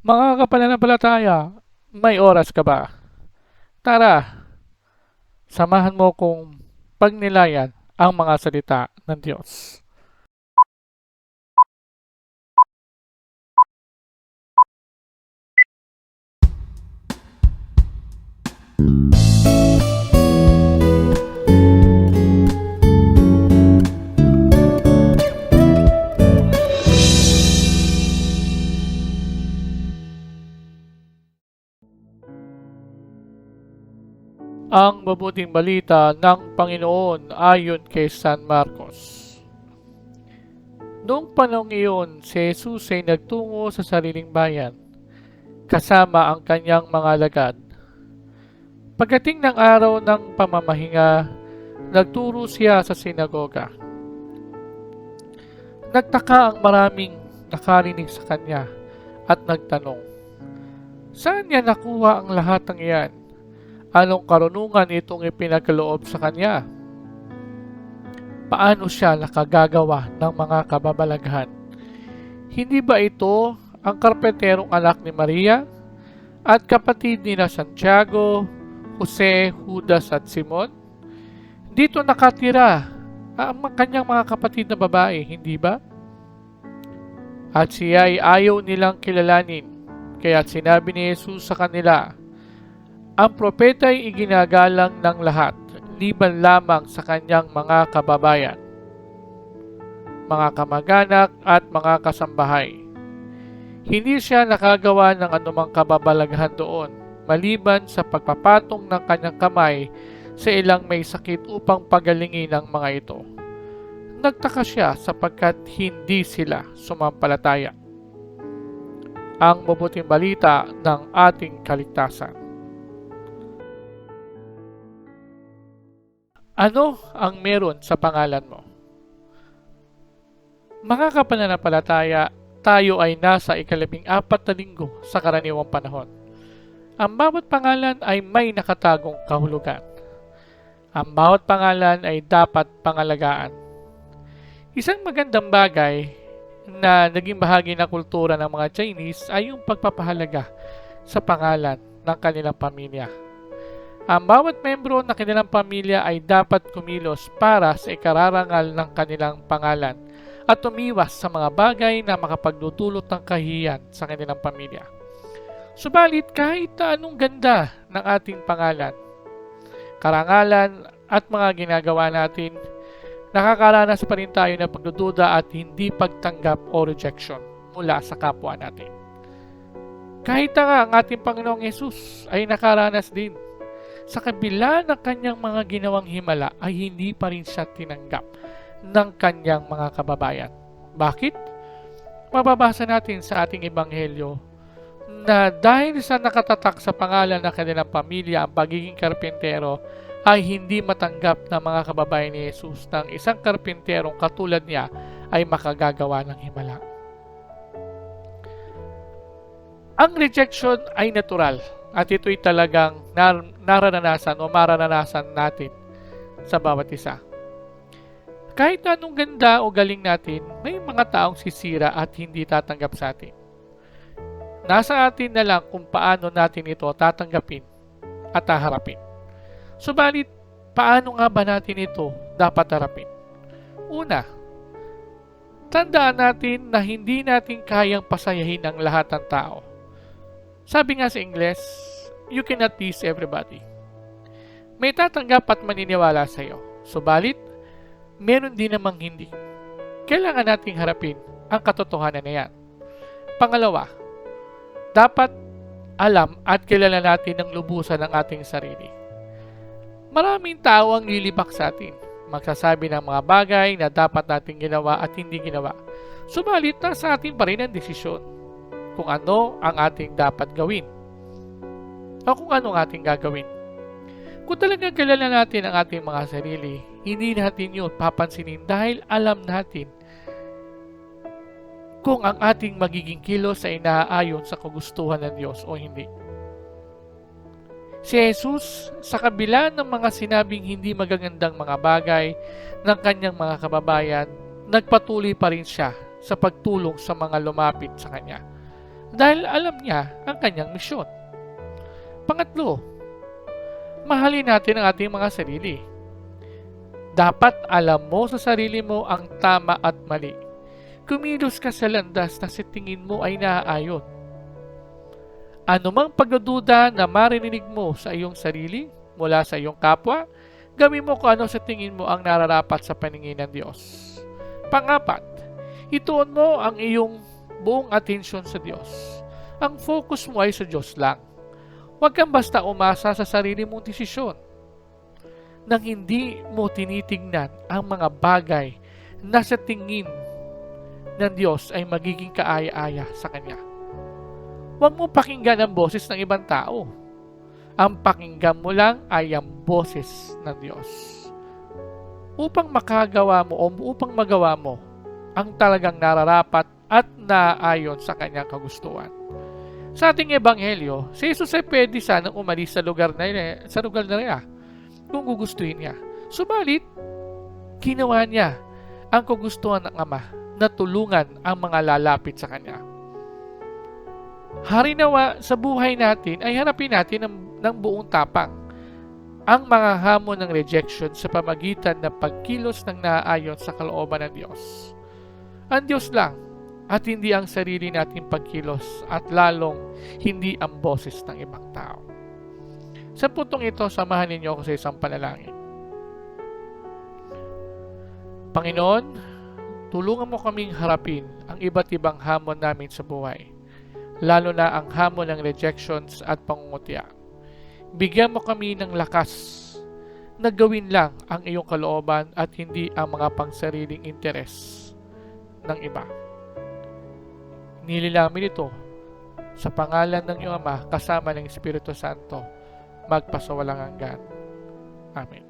Mga kapananampalataya, may oras ka ba? Tara, samahan mo kong pagnilayan ang mga salita ng Diyos. Ang mabuting balita ng Panginoon ayon kay San Marcos. Noong panahong iyon, si Jesus ay nagtungo sa sariling bayan, kasama ang kanyang mga lagad. Pagdating ng araw ng pamamahinga, nagturo siya sa sinagoga. Nagtaka ang maraming nakarinig sa kanya at nagtanong, Saan niya nakuha ang lahat ng iyan? Anong karunungan itong ipinagkaloob sa kanya? Paano siya nakagagawa ng mga kababalaghan? Hindi ba ito ang karpenterong anak ni Maria at kapatid ni na Santiago, Jose, Judas at Simon? Dito nakatira ang kanyang mga kapatid na babae, hindi ba? At siya ay ayaw nilang kilalanin, kaya sinabi ni Jesus sa kanila, ang propeta ay iginagalang ng lahat, liban lamang sa kanyang mga kababayan, mga kamag-anak at mga kasambahay. Hindi siya nakagawa ng anumang kababalaghan doon, maliban sa pagpapatong ng kanyang kamay sa ilang may sakit upang pagalingin ang mga ito. Nagtaka siya sapagkat hindi sila sumampalataya. Ang mabuting balita ng ating kaligtasan. Ano ang meron sa pangalan mo? Mga kapananampalataya, tayo ay nasa ikalabing apat na linggo sa karaniwang panahon. Ang bawat pangalan ay may nakatagong kahulugan. Ang bawat pangalan ay dapat pangalagaan. Isang magandang bagay na naging bahagi ng kultura ng mga Chinese ay yung pagpapahalaga sa pangalan ng kanilang pamilya. Ang bawat membro ng kanilang pamilya ay dapat kumilos para sa ikararangal ng kanilang pangalan at umiwas sa mga bagay na makapagdudulot ng kahiyan sa kanilang pamilya. Subalit kahit anong ganda ng ating pangalan, karangalan at mga ginagawa natin, nakakaranas pa rin tayo ng pagdududa at hindi pagtanggap o rejection mula sa kapwa natin. Kahit nga ang ating Panginoong Yesus ay nakaranas din sa kabila ng kanyang mga ginawang himala ay hindi pa rin siya tinanggap ng kanyang mga kababayan. Bakit? Mababasa natin sa ating ebanghelyo na dahil sa nakatatak sa pangalan ng kanilang pamilya ang pagiging karpintero ay hindi matanggap ng mga kababayan ni Jesus ng isang karpinterong katulad niya ay makagagawa ng himala. Ang rejection ay natural at ito'y talagang nar- nararanasan o mararanasan natin sa bawat isa. Kahit anong ganda o galing natin, may mga taong sisira at hindi tatanggap sa atin. Nasa atin na lang kung paano natin ito tatanggapin at haharapin. Subalit, paano nga ba natin ito dapat harapin? Una, tandaan natin na hindi natin kayang pasayahin ang lahat ng tao sabi nga sa Ingles, you cannot please everybody. May tatanggap at maniniwala sa iyo. Subalit, meron din namang hindi. Kailangan nating harapin ang katotohanan na yan. Pangalawa, dapat alam at kilala natin ang lubusan ng ating sarili. Maraming tao ang lilibak sa atin. Magsasabi ng mga bagay na dapat nating ginawa at hindi ginawa. Subalit, nasa atin pa rin ang desisyon kung ano ang ating dapat gawin o kung ano ang ating gagawin. Kung talagang kilala natin ang ating mga sarili, hindi natin yun papansinin dahil alam natin kung ang ating magiging kilos ay naaayon sa kagustuhan ng Diyos o hindi. Si Jesus, sa kabila ng mga sinabing hindi magagandang mga bagay ng kanyang mga kababayan, nagpatuloy pa rin siya sa pagtulong sa mga lumapit sa kanya dahil alam niya ang kanyang misyon. Pangatlo, mahalin natin ang ating mga sarili. Dapat alam mo sa sarili mo ang tama at mali. Kumilos ka sa landas na sa tingin mo ay naaayon. Ano mang pagdududa na marinig mo sa iyong sarili mula sa iyong kapwa, gawin mo kung ano sa tingin mo ang nararapat sa paningin ng Diyos. Pangapat, ituon mo ang iyong buong atensyon sa Diyos. Ang focus mo ay sa Diyos lang. Huwag kang basta umasa sa sarili mong desisyon nang hindi mo tinitingnan ang mga bagay na sa tingin ng Diyos ay magiging kaaya-aya sa Kanya. Huwag mo pakinggan ang boses ng ibang tao. Ang pakinggan mo lang ay ang boses ng Diyos. Upang makagawa mo o upang magawa mo ang talagang nararapat at naayon sa kanyang kagustuhan. Sa ating ebanghelyo, si Jesus ay pwede sanang umalis sa lugar na sa lugar na niya kung gugustuhin niya. Subalit, ginawa niya ang kagustuhan ng Ama na tulungan ang mga lalapit sa Kanya. Harinawa sa buhay natin ay harapin natin ng, ng buong tapang ang mga hamon ng rejection sa pamagitan ng pagkilos ng naaayon sa kalooban ng Diyos. Ang Diyos lang at hindi ang sarili nating pagkilos at lalong hindi ang boses ng ibang tao. Sa putong ito, samahan ninyo ako sa isang panalangin. Panginoon, tulungan mo kaming harapin ang iba't ibang hamon namin sa buhay, lalo na ang hamon ng rejections at pangungutya. Bigyan mo kami ng lakas na gawin lang ang iyong kalooban at hindi ang mga pangsariling interes ng iba. Nililamin ito sa pangalan ng iyong Ama kasama ng Espiritu Santo magpasawalang hanggan. Amen.